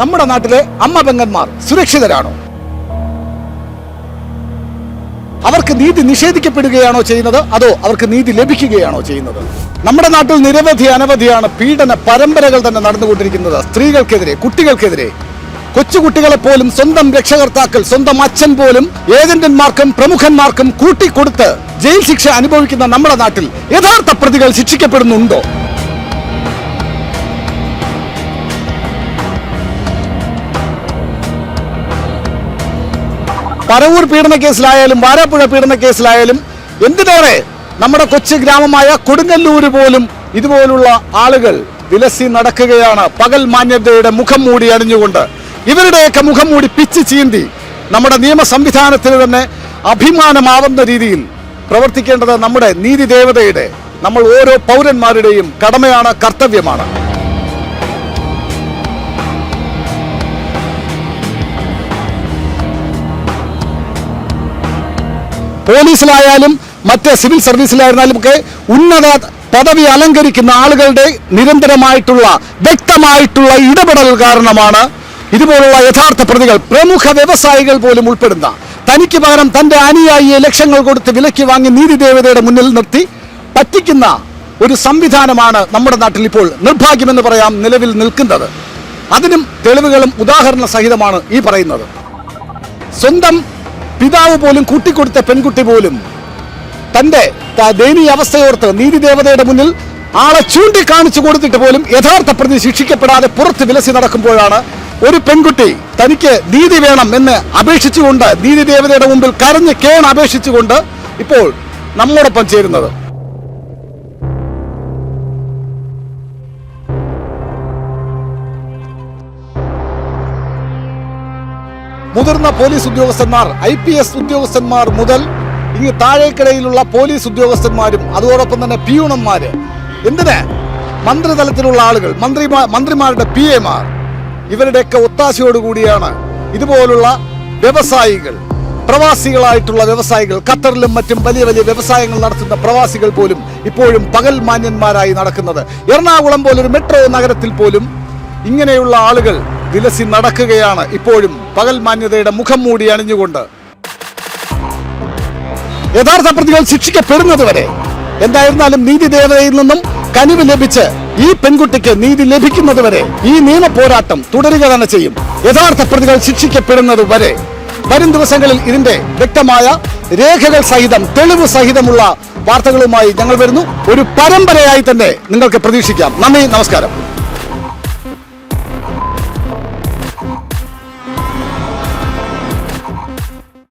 നമ്മുടെ നാട്ടിലെ അമ്മ പെങ്ങന്മാർ സുരക്ഷിതരാണോ? അവർക്ക് നീതി നിഷേധിക്കപ്പെടുകയാണോ ചെയ്യുന്നത്? അതോ അവർക്ക് നീതി ലഭിക്കുകയാണോ ചെയ്യുന്നത്? നമ്മുടെ നാട്ടിൽ നിരവധി അനവധിയാണ് പീഡന പരമ്പരകൾ തന്നെ നടന്നുകൊണ്ടിരിക്കുന്നത്. സ്ത്രീകൾക്കെതിരെ കുട്ടികൾക്കെതിരെ. കൊച്ചുകുട്ടികളെ പോലും സ്വന്തം രക്ഷകർത്താക്കൾ സ്വന്തം അച്ഛൻ പോലും ഏജന്റന്മാർക്കും പ്രമുഖന്മാർക്കും കൂട്ടിക്കൊടുത്ത് ജയിൽ ശിക്ഷ അനുഭവിക്കുന്ന നമ്മുടെ നാട്ടിൽ യഥാർത്ഥ പ്രതികൾ ശിക്ഷിക്കപ്പെടുന്നുണ്ടോ? പറവൂർ പീഡന കേസിലായാലും വാരാപ്പുഴ പീഡന കേസിലായാലും എന്തിനേറെ നമ്മുടെ കൊച്ചു ഗ്രാമമായ കൊടുങ്ങല്ലൂര് പോലും ഇതുപോലുള്ള ആളുകൾ വിലസി നടക്കുകയാണ്. പകൽ മാന്യതയുടെ മുഖം മൂടി അണിഞ്ഞുകൊണ്ട് ഇവരുടെയൊക്കെ മുഖം മൂടി പിച്ച് ചീന്തി നമ്മുടെ നിയമ സംവിധാനത്തിന് തന്നെ അഭിമാനമാവുന്ന രീതിയിൽ പ്രവർത്തിക്കേണ്ടത് നമ്മുടെ നീതി ദേവതയുടെ നമ്മൾ ഓരോ പൗരന്മാരുടെയും കടമയാണ് കർത്തവ്യമാണ്. പോലീസിലായാലും മറ്റ് സിവിൽ സർവീസിലായിരുന്നാലും ഒക്കെ ഉന്നത പദവി അലങ്കരിക്കുന്ന ആളുകളുടെ നിരന്തരമായിട്ടുള്ള വ്യക്തമായിട്ടുള്ള ഇടപെടൽ കാരണമാണ് ഇതുപോലുള്ള യഥാർത്ഥ പ്രതികൾ പ്രമുഖ വ്യവസായികൾ പോലും ഉൾപ്പെടുന്ന തനിക്ക് പകരം തന്റെ അനുയായിയെ ലക്ഷങ്ങൾ കൊടുത്ത് വിലയ്ക്ക് വാങ്ങി നീതി ദേവതയുടെ മുന്നിൽ നിർത്തി പറ്റിക്കുന്ന ഒരു സംവിധാനമാണ് നമ്മുടെ നാട്ടിൽ ഇപ്പോൾ നിർഭാഗ്യമെന്ന് പറയാം നിലവിൽ നിൽക്കുന്നത്. അതിനും തെളിവുകളും ഉദാഹരണ സഹിതമാണ് ഈ പറയുന്നത്. സ്വന്തം പിതാവ് പോലും കൂട്ടിക്കൊടുത്ത പെൺകുട്ടി പോലും തന്റെ ത- ദയനീയ അവസ്ഥയോർത്ത് നീതി ദേവതയുടെ മുന്നിൽ ആളെ ചൂണ്ടിക്കാണിച്ചു കൊടുത്തിട്ട് പോലും യഥാർത്ഥ പ്രതി ശിക്ഷിക്കപ്പെടാതെ പുറത്ത് വിലസി നടക്കുമ്പോഴാണ് ഒരു പെൺകുട്ടി തനിക്ക് നീതി വേണം എന്ന് അപേക്ഷിച്ചുകൊണ്ട് നീതി ദേവതയുടെ മുമ്പിൽ കരഞ്ഞ് കേൺ അപേക്ഷിച്ചുകൊണ്ട് ഇപ്പോൾ നമ്മോടൊപ്പം ചേരുന്നത്. മുതിർന്ന പോലീസ് ഉദ്യോഗസ്ഥന്മാർ ഐ പി എസ് ഉദ്യോഗസ്ഥന്മാർ മുതൽ ഇങ്ങ് താഴേക്കിടയിലുള്ള പോലീസ് ഉദ്യോഗസ്ഥന്മാരും അതോടൊപ്പം തന്നെ പിയൂണന്മാര് എന്തിന്? മന്ത്രിതലത്തിലുള്ള ആളുകൾ മന്ത്രിമാർ മന്ത്രിമാരുടെ പി എമാർ ഇവരുടെയൊക്കെ ഒത്താശയോടുകൂടിയാണ് ഇതുപോലുള്ള വ്യവസായികൾ പ്രവാസികളായിട്ടുള്ള വ്യവസായികൾ ഖത്തറിലും മറ്റും വലിയ വലിയ വ്യവസായങ്ങൾ നടത്തുന്ന പ്രവാസികൾ പോലും ഇപ്പോഴും പകൽ മാന്യന്മാരായി നടക്കുന്നത്. എറണാകുളം പോലൊരു മെട്രോ നഗരത്തിൽ പോലും ഇങ്ങനെയുള്ള ആളുകൾ വിലസി നടക്കുകയാണ്. ഇപ്പോഴും പകൽ മാന്യതയുടെ മുഖം മൂടി അണിഞ്ഞുകൊണ്ട്. യഥാർത്ഥ പ്രതികൾ ശിക്ഷിക്കപ്പെടുന്നതുവരെ എന്തായിരുന്നാലും നീതി ദേവതയിൽ നിന്നും കനിവ് ലഭിച്ച് ഈ പെൺകുട്ടിക്ക് നീതി ലഭിക്കുന്നതുവരെ ഈ നിയമ പോരാട്ടം തുടരുക തന്നെ ചെയ്യും. യഥാർത്ഥ പ്രതികൾ ശിക്ഷിക്കപ്പെടുന്നത് വരെ വരും ദിവസങ്ങളിൽ ഇതിന്റെ വ്യക്തമായ രേഖകൾ സഹിതം തെളിവ് സഹിതമുള്ള വാർത്തകളുമായി ഞങ്ങൾ വരുന്നു. ഒരു പരമ്പരയായി തന്നെ നിങ്ങൾക്ക് പ്രതീക്ഷിക്കാം. നന്ദി നമസ്കാരം.